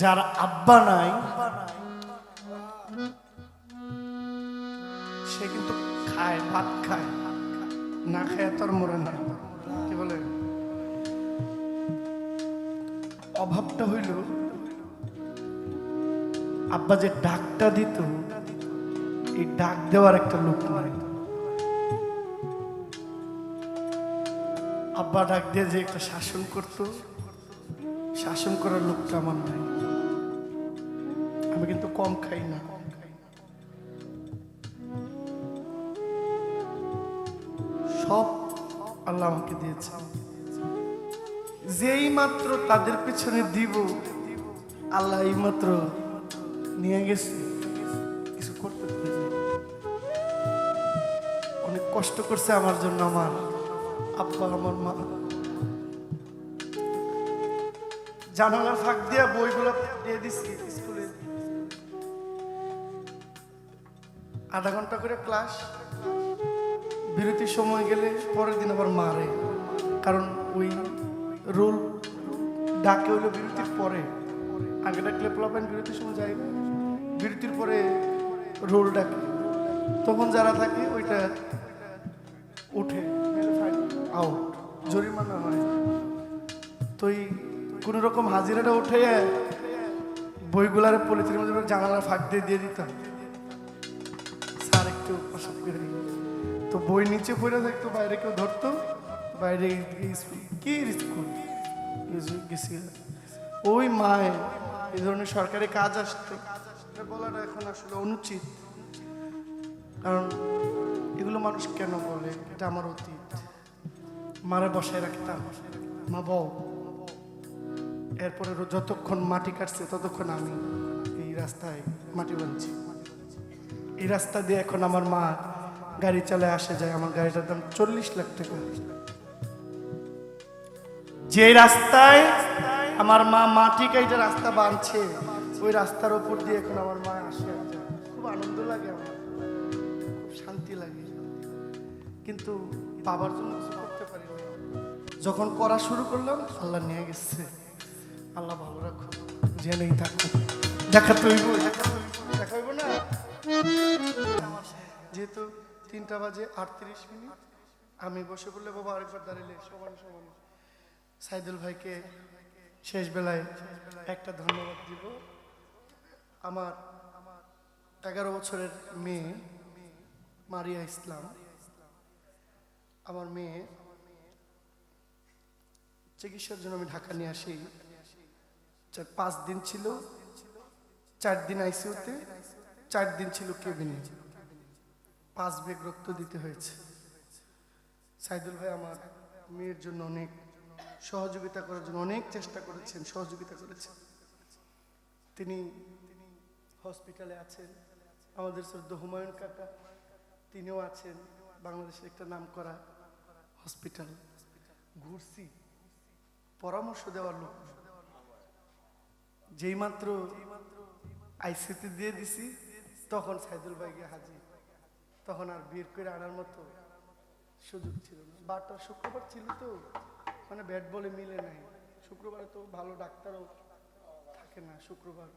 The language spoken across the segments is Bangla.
যার আব্বা নাই, সে কিন্তু খায়, ভাত খায়, না খায় তোর মরে না। কি বলে? অভাবটা হইল, আব্বা যে ডাকটা দিত, এই ডাক দেওয়ার একটা লোক নাই। আব্বা ডাক দিয়ে যে একটা শাসন করত, শাসন করার লোকটা আমার নাই। আমি কিন্তু কম খাই না। সব আল্লাহ আমাকে দিয়েছে। যেই মাত্র তাদের পেছনে দিব, আল্লাহ এই মাত্র নিয়ে গেছে। কিছু করতে অনেক কষ্ট করছে আমার জন্য আমার আব্বা, আমার মা। জানালা ফাঁক দিয়া বইগুলো দিয়ে দিছি আধা ঘণ্টা করে ক্লাস বিরতির সময় গেলে পরের দিন আবার মারে কারণ ওই রোল ডাকে হইল বিরতির পরে। আগে ডাকলে প্লাবেন বিরতির সময় যায়। না বিরতির পরে রোল ডাকে। তখন যারা থাকে ওইটা উঠে আউট জরিমানা হয়। তো এই কোনো রকম হাজিরাটা উঠে বইগুলার পলিথিনের মধ্যে জানালা ফাঁক দিয়ে দিয়ে দিতাম। বই নিচে পড়ে থাকতো, বাইরে কেউ ধরতো, বাইরে কি স্কুল? গেছি ওই মায় এই ধরনের সরকারি কাজ আসতো। বলাটা এখন আসলে অনুচিত। কারণ এগুলো মানুষ কেন বলে? এটা আমার অতীত। মারে বসায় রাখতাম। মা বউ। এরপরে যতক্ষণ মাটি কাটছে, ততক্ষণ আমি এই রাস্তায় মাটি বানছি এই রাস্তা দিয়ে এখন আমার মা গাড়ি চালায় আসে যায় আমার গাড়িটার দাম চল্লিশ লাখ টাকা। যে রাস্তায় আমার মা মাটি কাইটা রাস্তা বানছে ওই রাস্তার ওপর দিয়ে এখন আমার মা আসে খুব আনন্দ লাগে আমার। খুব শান্তি লাগে। কিন্তু বাবার জন্য কিছু করতে পারি যখন করা শুরু করলাম আল্লাহ নিয়ে গেছে। আল্লাহ ভালো রাখো। জেনেই থাকো। দেখা তো হইব দেখা তো হইব, দেখা না? যেহেতু তিনটা বাজে আটত্রিশ মিনিট। আমি বসে পড়লে বাবা আরেকবার দাঁড়িয়ে সমান সমান। সাইদুল ভাইকে শেষ বেলায় একটা ধন্যবাদ দিব। আমার এগারো বছরের মেয়ে মারিয়া ইসলাম। আমার মেয়ে চিকিৎসার জন্য আমি ঢাকা নিয়ে আসি। চার, পাঁচ দিন ছিল। চার দিন আইসিউতে, চার দিন ছিল কেবিনে। পাঁচ বেগ রক্ত দিতে হয়েছে। সাইদুল ভাই আমার মেয়ের জন্য অনেক সহযোগিতা করার জন্য অনেক চেষ্টা করেছেন, সহযোগিতা করেছেন। তিনি হসপিটালে আছেন, আমাদের শ্রদ্ধ হুমায়ুন কাকা, তিনিও আছেন, বাংলাদেশের একটা নাম করা হসপিটাল। ঘুরছি, পরামর্শ দেওয়ার লোক। যেই মাত্র আইসিতে দিয়ে দিছি, তখন সাইদুল ভাইকে হাজির। তখন আর বের করে আনার মতো সুযোগ ছিল না। বারটা শুক্রবার ছিল তো মানে ব্যাট বলে মিলে নাই। শুক্রবারে তো ভালো ডাক্তারও থাকে না শুক্রবার।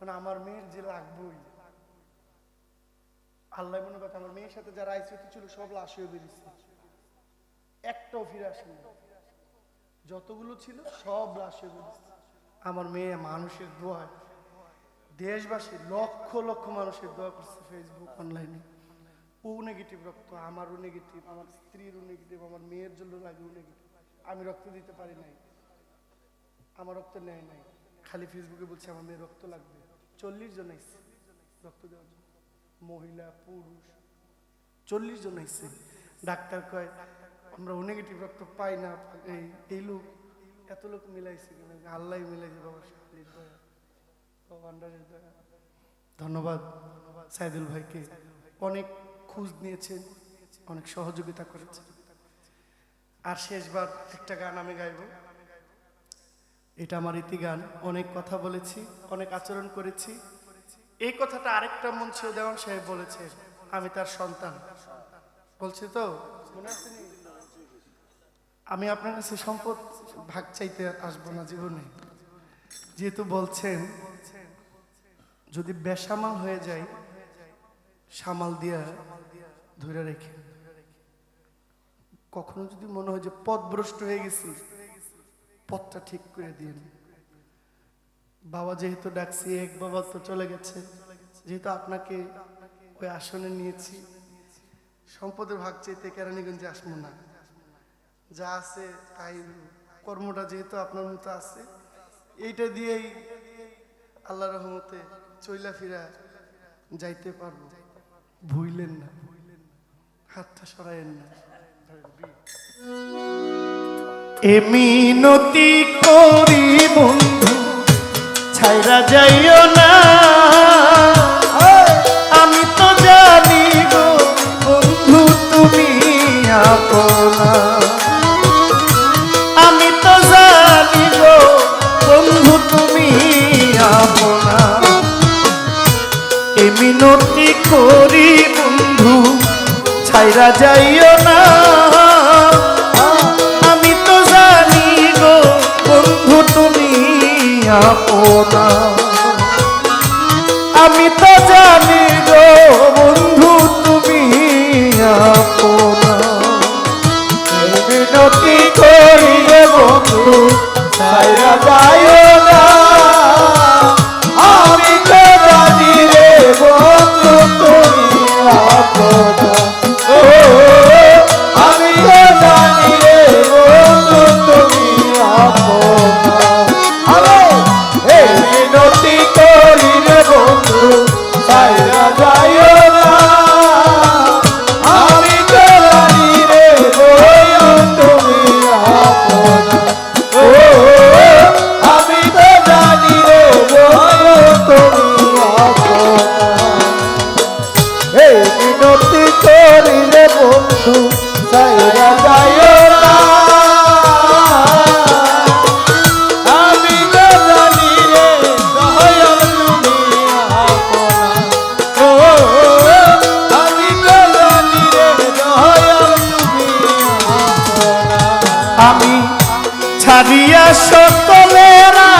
মানে আমার মেয়ের যে লাগবই। আল্লাহ মনে কথা আমার মেয়ের সাথে যারা আইসিউতে ছিল, সব লাশ বেরিয়েছে। একটাও ফিরে আসেনি। যতগুলো ছিল, সব লাশ বেরিয়েছে। আমার মেয়ে মানুষের দোয়া দেশবাসী লক্ষ লক্ষ মানুষের দোয়া করছে ফেসবুক অনলাইনে ও নেগেটিভ রক্ত, আমারও নেগেটিভ আমার স্ত্রীরও নেগেটিভ আমার মেয়ের জন্য লাগে ও নেগেটিভ আমি রক্ত দিতে পারি নাই। আমার রক্ত নেয় নাই। খালি ফেসবুকে বলছে আমার মেয়ে রক্ত লাগবে। চল্লিশ জন এসছে রক্ত দেওয়ার জন্য। মহিলা, পুরুষ, চল্লিশ জন এসছে ডাক্তার কয়, আমরা ও নেগেটিভ রক্ত পাই না, এই এই লোক, এত লোক মিলাইছে কিনা? আল্লাহ মিলাইছে বাবা, শালির দয়া, বাবা আন্ডারের দয়া। ধন্যবাদ, সাইদুল ভাইকে। অনেক খোঁজ নিয়েছেন, অনেক সহযোগিতা করেছেন। আর শেষবার একটা গান আমি গাইব। এটা আমার ইতি গান অনেক কথা বলেছি, অনেক আচরণ করেছি। এই কথাটা আরেকটা মঞ্চে দেওয়ান সাহেব বলেছে আমি তার সন্তান। বলছি তো? আমি আপনার কাছে সম্পদ ভাগ চাইতে আসব না জীবনে। যেহেতু বলছেন, যদি বেসামাল হয়ে যায় সামাল দিয়া ধরে রেখে। কখনো যদি মনে হয় যে পথভ্রষ্ট হয়ে গেছি, পথটা ঠিক করে দিন বাবা যেহেতু ডাকছি, এক বাবা তো চলে গেছে, যেহেতু আপনাকে ওই আসনে নিয়েছি, সম্পদের ভাগ চাইতে কেরানীগঞ্জে আসব না। যা আছে তাই কর্মটা যেহেতু আপনার মতো আছে, এইটা দিয়েই আল্লাহ রহমতে চইলা ফিরা যাইতে পারব। ভুইলেন না। হাতটা সরাইয়েন না। এমিনতি করি বন্ধু ছাইরা যাইও না। মিনতি করি বন্ধু ছাইরা যাইও না। আমি তো জানি গো বন্ধু তুমি আপনা। আমি ছাড়িয়া সকলেরা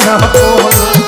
তুমি আপনা